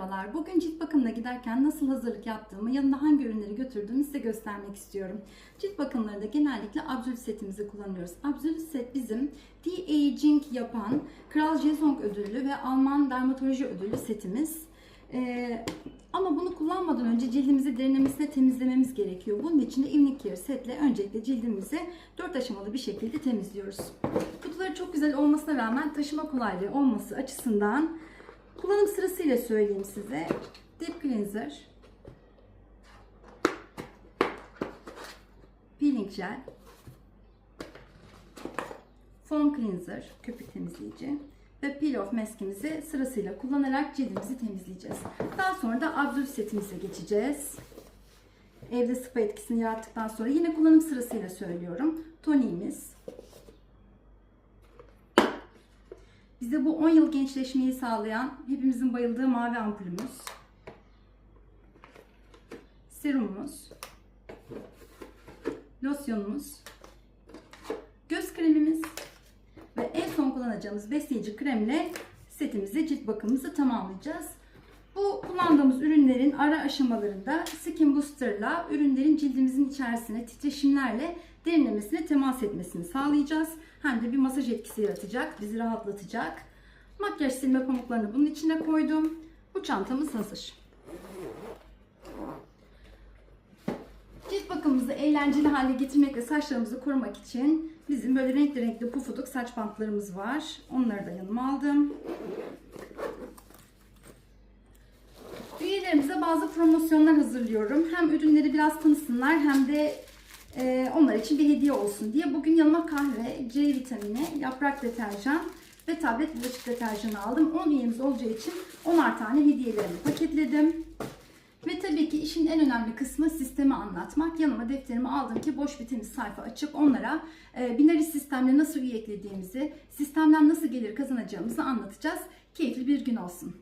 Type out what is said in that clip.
Merhabalar. Bugün cilt bakımına giderken nasıl hazırlık yaptığımı, yanında hangi ürünleri götürdüğümü size göstermek istiyorum. Cilt bakımlarında genellikle Absolut setimizi kullanıyoruz. Absolut set bizim de-aging yapan Kral Jezong ödüllü ve Alman dermatoloji ödüllü setimiz. Ee, ama bunu kullanmadan önce cildimizi derinlemesine temizlememiz gerekiyor. Bunun için de Evening Care setle öncelikle cildimizi 4 aşamalı bir şekilde temizliyoruz. Kutuları çok güzel olmasına rağmen taşıma kolaylığı olması açısından kullanım sırasıyla söyleyeyim size. Deep Cleanser, Peeling Gel, Foam Cleanser, köpük temizleyici ve Peel Off maskimizi sırasıyla kullanarak cildimizi temizleyeceğiz. Daha sonra da Absolut setimize geçeceğiz. Evde spa etkisini yarattıktan sonra yine kullanım sırasıyla söylüyorum. Toniğimiz, Bize bu 10 yıl gençleşmeyi sağlayan hepimizin bayıldığı mavi ampulümüz. Serumumuz. Losyonumuz. Göz kremimiz. Ve en son kullanacağımız besleyici kremle setimizi, cilt bakımımızı tamamlayacağız. Bu kullandığımız ürünlerin ara aşamalarında Skin Booster'la ürünlerin cildimizin içerisine titreşimlerle derinlemesine temas etmesini sağlayacağız. Hem de bir masaj etkisi yaratacak, bizi rahatlatacak. Makyaj silme pamuklarını bunun içine koydum. Bu çantamız hazır. Cilt bakımımızı eğlenceli hale getirmek ve saçlarımızı korumak için bizim böyle renkli renkli pufuduk saç bantlarımız var. Onları da yanıma aldım. Bazı promosyonlar hazırlıyorum. Hem ürünleri biraz tanısınlar hem de e, onlar için bir hediye olsun diye. Bugün yanıma kahve, C vitamini, yaprak deterjan ve tablet bulaşık deterjanı aldım. 10 üyemiz olacağı için 10'ar tane hediyelerimi paketledim. Ve tabii ki işin en önemli kısmı sistemi anlatmak. Yanıma defterimi aldım ki boş bir temiz sayfa açıp onlara e, binary sistemle nasıl üye eklediğimizi, sistemden nasıl gelir kazanacağımızı anlatacağız. Keyifli bir gün olsun.